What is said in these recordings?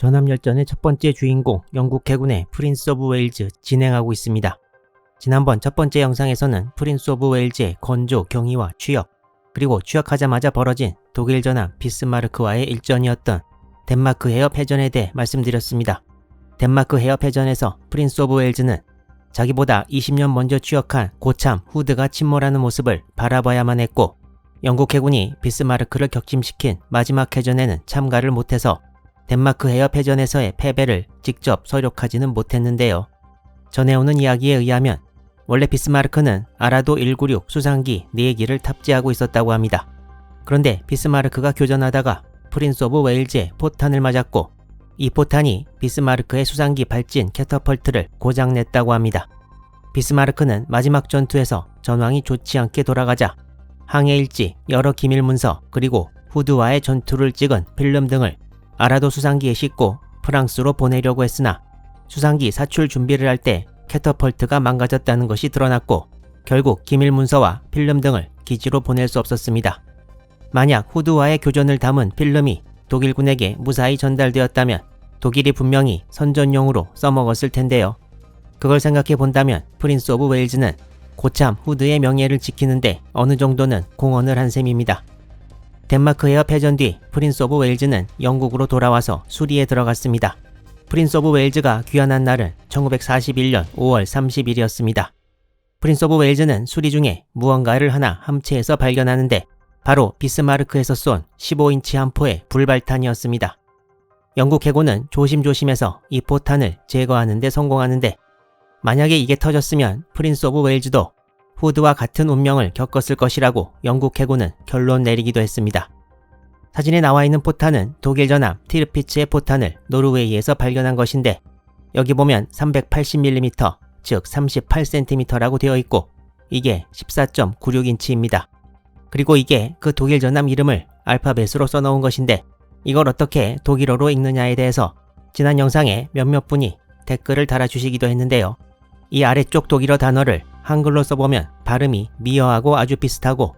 전함열전의 첫 번째 주인공 영국 해군의 프린스 오브 웨일즈 진행하고 있습니다. 지난번 첫 번째 영상에서는 프린스 오브 웨일즈의 건조, 경위와 취역, 그리고 취역하자마자 벌어진 독일 전함 비스마르크와의 일전이었던 덴마크 해협 해전에 대해 말씀드렸습니다. 덴마크 해협 해전에서 프린스 오브 웨일즈는 자기보다 20년 먼저 취역한 고참 후드가 침몰하는 모습을 바라봐야만 했고 영국 해군이 비스마르크를 격침시킨 마지막 해전에는 참가를 못해서 덴마크 해협 해전에서의 패배를 직접 서력하지는 못했는데요. 전해오는 이야기에 의하면 원래 비스마르크는 아라도 196 수상기 4기를 탑재하고 있었다고 합니다. 그런데 비스마르크가 교전하다가 프린스 오브 웨일즈의 포탄을 맞았고 이 포탄이 비스마르크의 수상기 발진 캐터펄트를 고장냈다고 합니다. 비스마르크는 마지막 전투에서 전황이 좋지 않게 돌아가자 항해 일지, 여러 기밀 문서, 그리고 후드와의 전투를 찍은 필름 등을 아라도 수상기에 싣고 프랑스로 보내려고 했으나 수상기 사출 준비를 할 때 캐터펄트가 망가졌다는 것이 드러났고 결국 기밀 문서와 필름 등을 기지로 보낼 수 없었습니다. 만약 후드와의 교전을 담은 필름이 독일군에게 무사히 전달되었다면 독일이 분명히 선전용으로 써먹었을 텐데요. 그걸 생각해 본다면 프린스 오브 웨일즈는 고참 후드의 명예를 지키는데 어느 정도는 공헌을 한 셈입니다. 덴마크 해협 해전 뒤 프린스 오브 웨일즈는 영국으로 돌아와서 수리에 들어갔습니다. 프린스 오브 웨일즈가 귀환한 날은 1941년 5월 30일이었습니다. 프린스 오브 웨일즈는 수리 중에 무언가를 하나 함체에서 발견하는데 바로 비스마르크에서 쏜 15인치 함포의 불발탄이었습니다. 영국 해군은 조심조심해서 이 포탄을 제거하는 데 성공하는데 만약에 이게 터졌으면 프린스 오브 웨일즈도 후드와 같은 운명을 겪었을 것이라고 영국 해군은 결론 내리기도 했습니다. 사진에 나와 있는 포탄은 독일 전함 티르피츠의 포탄을 노르웨이에서 발견한 것인데 여기 보면 380mm, 즉 38cm라고 되어 있고 이게 14.96인치입니다. 그리고 이게 그 독일 전함 이름을 알파벳으로 써놓은 것인데 이걸 어떻게 독일어로 읽느냐에 대해서 지난 영상에 몇몇 분이 댓글을 달아주시기도 했는데요. 이 아래쪽 독일어 단어를 한글로 써보면 발음이 미어하고 아주 비슷하고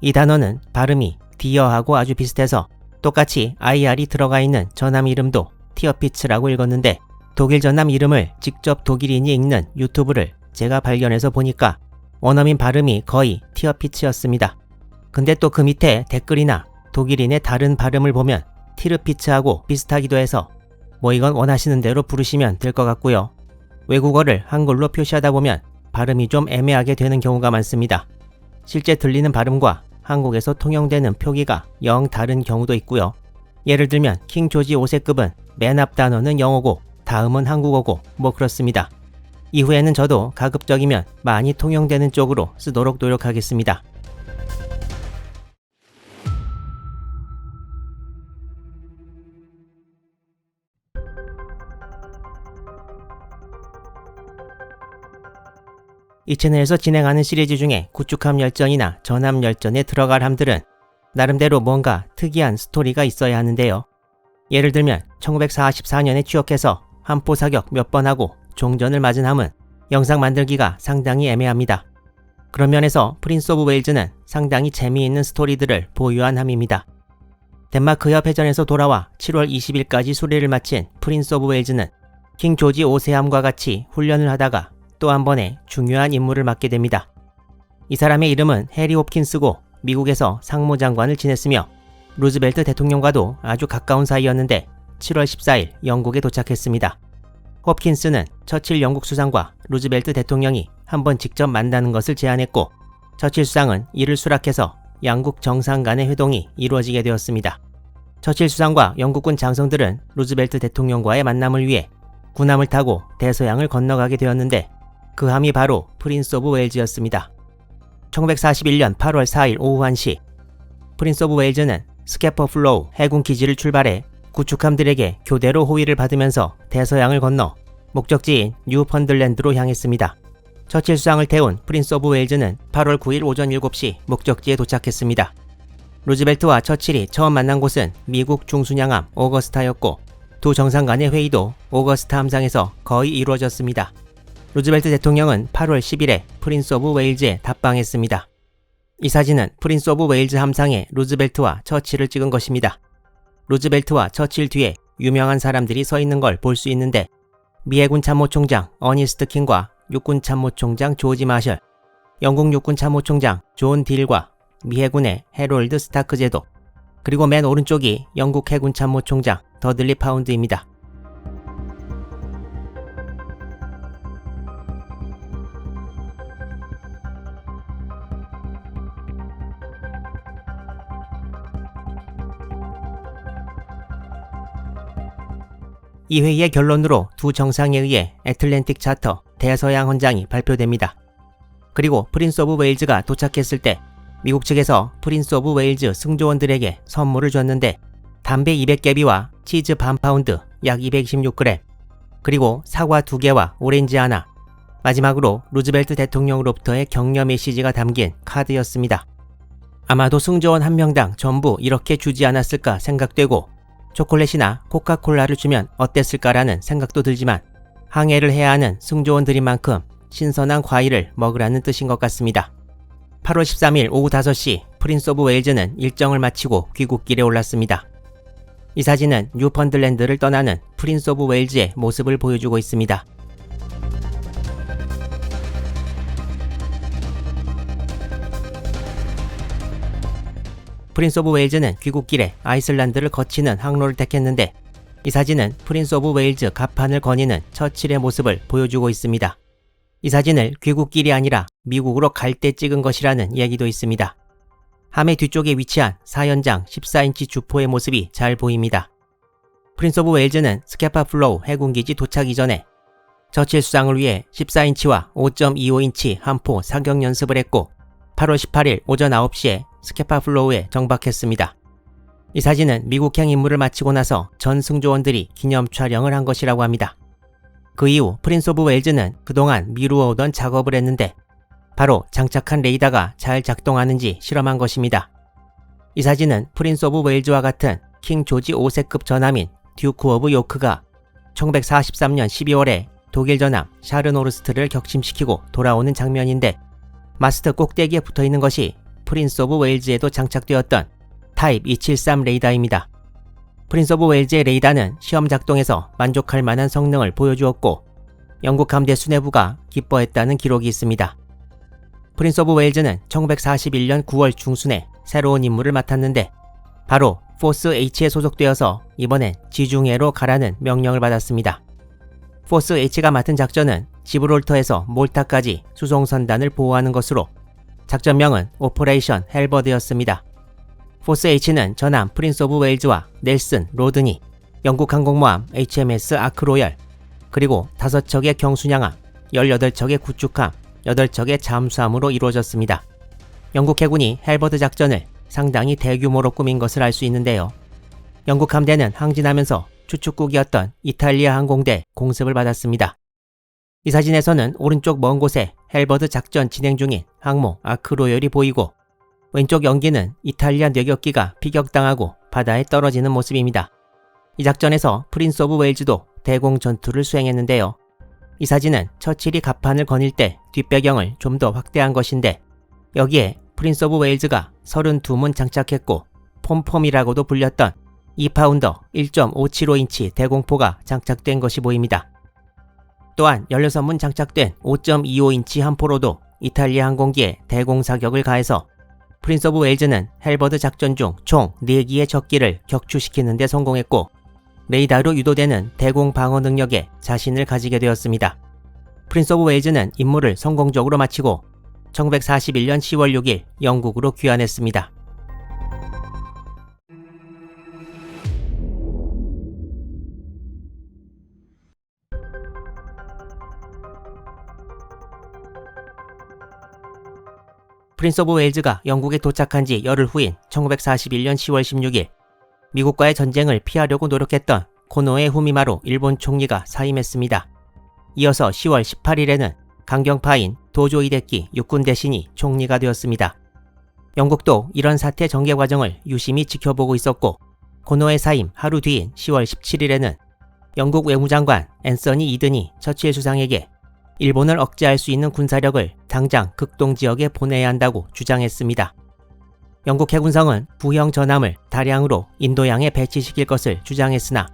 이 단어는 발음이 디어하고 아주 비슷해서 똑같이 IR이 들어가 있는 전함 이름도 티어피츠라고 읽었는데 독일 전함 이름을 직접 독일인이 읽는 유튜브를 제가 발견해서 보니까 원어민 발음이 거의 티어피츠였습니다. 근데 또 그 밑에 댓글이나 독일인의 다른 발음을 보면 티르피츠하고 비슷하기도 해서 뭐 이건 원하시는 대로 부르시면 될 것 같고요. 외국어를 한글로 표시하다 보면 발음이 좀 애매하게 되는 경우가 많습니다. 실제 들리는 발음과 한국에서 통용되는 표기가 영 다른 경우도 있고요. 예를 들면 킹 조지 5세급은 맨 앞 단어는 영어고 다음은 한국어고 뭐 그렇습니다. 이후에는 저도 가급적이면 많이 통용되는 쪽으로 쓰도록 노력하겠습니다. 이 채널에서 진행하는 시리즈 중에 구축함 열전이나 전함 열전에 들어갈 함들은 나름대로 뭔가 특이한 스토리가 있어야 하는데요. 예를 들면 1944년에 취역해서 함포 사격 몇 번 하고 종전을 맞은 함은 영상 만들기가 상당히 애매합니다. 그런 면에서 프린스 오브 웨일즈는 상당히 재미있는 스토리들을 보유한 함입니다. 덴마크 협회전에서 돌아와 7월 20일까지 수리를 마친 프린스 오브 웨일즈는 킹 조지 5세함과 같이 훈련을 하다가 또 한 번의 중요한 임무를 맡게 됩니다. 이 사람의 이름은 해리 홉킨스고 미국에서 상무장관을 지냈으며 루즈벨트 대통령과도 아주 가까운 사이였는데 7월 14일 영국에 도착했습니다. 홉킨스는 처칠 영국 수상과 루즈벨트 대통령이 한번 직접 만나는 것을 제안했고 처칠 수상은 이를 수락해서 양국 정상 간의 회동이 이루어지게 되었습니다. 처칠 수상과 영국군 장성들은 루즈벨트 대통령과의 만남을 위해 군함을 타고 대서양을 건너가게 되었는데 그 함이 바로 프린스 오브 웨일즈였습니다. 1941년 8월 4일 오후 1시 프린스 오브 웨일즈는 스캐퍼 플로우 해군 기지를 출발해 구축함들에게 교대로 호위를 받으면서 대서양을 건너 목적지인 뉴펀들랜드로 향했습니다. 처칠 수상을 태운 프린스 오브 웨일즈는 8월 9일 오전 7시 목적지에 도착했습니다. 루즈벨트와 처칠이 처음 만난 곳은 미국 중순양함 오거스타였고 두 정상 간의 회의도 오거스타 함상에서 거의 이루어졌습니다. 루즈벨트 대통령은 8월 10일에 프린스 오브 웨일즈에 답방했습니다. 이 사진은 프린스 오브 웨일즈 함상에 루즈벨트와 처칠을 찍은 것입니다. 루즈벨트와 처칠 뒤에 유명한 사람들이 서 있는 걸 볼 수 있는데 미 해군 참모총장 어니스트 킹과 육군 참모총장 조지 마셜, 영국 육군 참모총장 존 딜과 미 해군의 해롤드 스타크 제도, 그리고 맨 오른쪽이 영국 해군 참모총장 더들리 파운드입니다. 이 회의의 결론으로 두 정상에 의해 애틀랜틱 차터 대서양 헌장이 발표됩니다. 그리고 프린스 오브 웨일즈가 도착했을 때 미국 측에서 프린스 오브 웨일즈 승조원들에게 선물을 줬는데 담배 200개비와 치즈 반 파운드 약 226g 그리고 사과 2개와 오렌지 하나 마지막으로 루즈벨트 대통령으로부터의 격려 메시지가 담긴 카드였습니다. 아마도 승조원 한 명당 전부 이렇게 주지 않았을까 생각되고 초콜릿이나 코카콜라를 주면 어땠을까라는 생각도 들지만 항해를 해야 하는 승조원들인 만큼 신선한 과일을 먹으라는 뜻인 것 같습니다. 8월 13일 오후 5시 프린스 오브 웨일즈는 일정을 마치고 귀국길에 올랐습니다. 이 사진은 뉴펀들랜드를 떠나는 프린스 오브 웨일즈의 모습을 보여주고 있습니다. 프린스 오브 웨일즈는 귀국길에 아이슬란드를 거치는 항로를 택했는데 이 사진은 프린스 오브 웨일즈 갑판을 거니는 처칠의 모습을 보여주고 있습니다. 이 사진을 귀국길이 아니라 미국으로 갈 때 찍은 것이라는 얘기도 있습니다. 함의 뒤쪽에 위치한 4연장 14인치 주포의 모습이 잘 보입니다. 프린스 오브 웨일즈는 스케파 플로우 해군기지 도착 이전에 저칠 수상을 위해 14인치와 5.25인치 한포 사격 연습을 했고 8월 18일 오전 9시에 스케파 플로우에 정박했습니다. 이 사진은 미국행 임무를 마치고 나서 전 승조원들이 기념 촬영을 한 것이라고 합니다. 그 이후 프린스 오브 웨일즈는 그동안 미루어오던 작업을 했는데 바로 장착한 레이더가 잘 작동하는지 실험한 것입니다. 이 사진은 프린스 오브 웨일즈와 같은 킹 조지 5세급 전함인 듀크 오브 요크가 1943년 12월에 독일 전함 샤르노르스트를 격침시키고 돌아오는 장면인데 마스터 꼭대기에 붙어 있는 것이 프린스 오브 웨일즈에도 장착되었던 타입 273 레이더입니다. 프린스 오브 웨일즈의 레이더는 시험 작동에서 만족할 만한 성능을 보여주었고 영국 함대 수뇌부가 기뻐했다는 기록이 있습니다. 프린스 오브 웨일즈는 1941년 9월 중순에 새로운 임무를 맡았는데 바로 포스 H에 소속되어서 이번엔 지중해로 가라는 명령을 받았습니다. 포스 H가 맡은 작전은 지브롤터에서 몰타까지 수송선단을 보호하는 것으로 작전명은 오퍼레이션 헬버드였습니다. 포스 H는 전함 프린스 오브 웨일즈와 넬슨, 로드니, 영국 항공모함 HMS 아크로열, 그리고 5척의 경순양함, 18척의 구축함, 8척의 잠수함으로 이루어졌습니다. 영국 해군이 헬버드 작전을 상당히 대규모로 꾸민 것을 알 수 있는데요. 영국 함대는 항진하면서 추축국이었던 이탈리아 항공대 공습을 받았습니다. 이 사진에서는 오른쪽 먼 곳에 헬버드 작전 진행 중인 항모 아크로열이 보이고 왼쪽 연기는 이탈리아 뇌격기가 피격당하고 바다에 떨어지는 모습입니다. 이 작전에서 프린스 오브 웨일즈도 대공 전투를 수행했는데요. 이 사진은 처칠이 갑판을 거닐 때 뒷배경을 좀 더 확대한 것인데 여기에 프린스 오브 웨일즈가 32문 장착했고 폼폼이라고도 불렸던 2파운더 1.575인치 대공포가 장착된 것이 보입니다. 또한 16문 장착된 5.25인치 함포로도 이탈리아 항공기에 대공사격을 가해서 프린스 오브 웨일즈는 헬버드 작전 중 총 4기의 적기를 격추시키는 데 성공했고 레이더로 유도되는 대공 방어 능력에 자신을 가지게 되었습니다. 프린스 오브 웨일즈는 임무를 성공적으로 마치고 1941년 10월 6일 영국으로 귀환했습니다. 프린스 오브 웨일즈가 영국에 도착한 지 열흘 후인 1941년 10월 16일 미국과의 전쟁을 피하려고 노력했던 코노의 후미마로 일본 총리가 사임했습니다. 이어서 10월 18일에는 강경파인 도조 이데키 육군 대신이 총리가 되었습니다. 영국도 이런 사태 전개 과정을 유심히 지켜보고 있었고 코노의 사임 하루 뒤인 10월 17일에는 영국 외무장관 앤서니 이든이 처치의 수상에게 일본을 억제할 수 있는 군사력을 당장 극동 지역에 보내야 한다고 주장했습니다. 영국 해군성은 부형 전함을 다량으로 인도양에 배치시킬 것을 주장했으나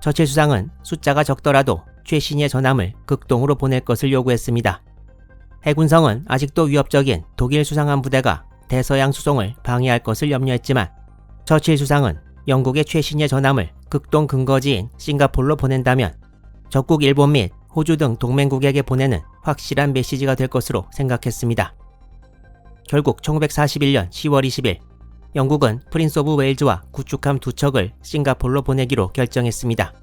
처칠 수상은 숫자가 적더라도 최신의 전함을 극동으로 보낼 것을 요구했습니다. 해군성은 아직도 위협적인 독일 수상함 부대가 대서양 수송을 방해할 것을 염려했지만 처칠 수상은 영국의 최신의 전함을 극동 근거지인 싱가폴로 보낸다면 적국 일본 및 호주 등 동맹국에게 보내는 확실한 메시지가 될 것으로 생각했습니다. 결국 1941년 10월 20일 영국은 프린스 오브 웨일즈와 구축함 두 척을 싱가폴로 보내기로 결정했습니다.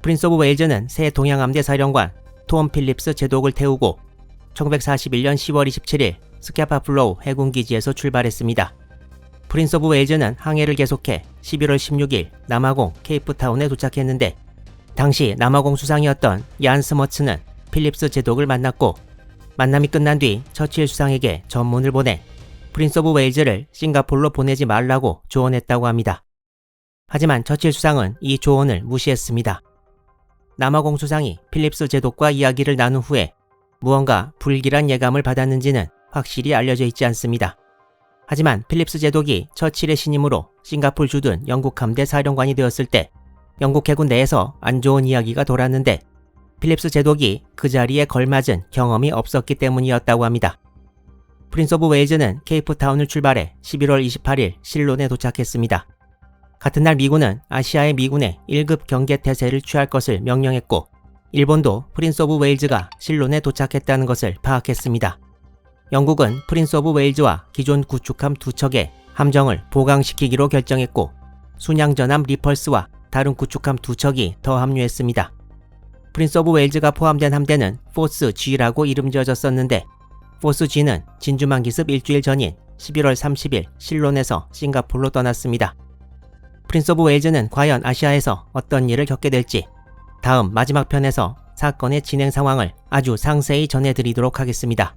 프린스 오브 웨일즈는 새 동양함대 사령관 톰 필립스 제독을 태우고 1941년 10월 27일 스캐파플로우 해군기지에서 출발했습니다. 프린스 오브 웨일즈는 항해를 계속해 11월 16일 남아공 케이프타운에 도착했는데 당시 남아공 수상이었던 얀 스머츠는 필립스 제독을 만났고 만남이 끝난 뒤 처칠 수상에게 전문을 보내 프린스 오브 웨일즈를 싱가폴로 보내지 말라고 조언했다고 합니다. 하지만 처칠 수상은 이 조언을 무시했습니다. 남아공 수상이 필립스 제독과 이야기를 나눈 후에 무언가 불길한 예감을 받았는지는 확실히 알려져 있지 않습니다. 하지만 필립스 제독이 처칠의 신임으로 싱가폴 주둔 영국 함대 사령관이 되었을 때 영국 해군 내에서 안 좋은 이야기가 돌았는데 필립스 제독이 그 자리에 걸맞은 경험이 없었기 때문이었다고 합니다. 프린스 오브 웨일즈는 케이프타운을 출발해 11월 28일 실론에 도착했습니다. 같은 날 미군은 아시아의 미군의 1급 경계 태세를 취할 것을 명령했고 일본도 프린스 오브 웨일즈가 실론에 도착했다는 것을 파악했습니다. 영국은 프린스 오브 웨일즈와 기존 구축함 두 척의 함정을 보강시키기로 결정했고 순양 전함 리펄스와 다른 구축함 두 척이 더 합류했습니다. 프린스 오브 웨일즈가 포함된 함대는 포스 G라고 이름 지어졌었는데 포스 G는 진주만 기습 일주일 전인 11월 30일 실론에서 싱가폴로 떠났습니다. 프린스 오브 웨일즈는 과연 아시아에서 어떤 일을 겪게 될지 다음 마지막 편에서 사건의 진행 상황을 아주 상세히 전해드리도록 하겠습니다.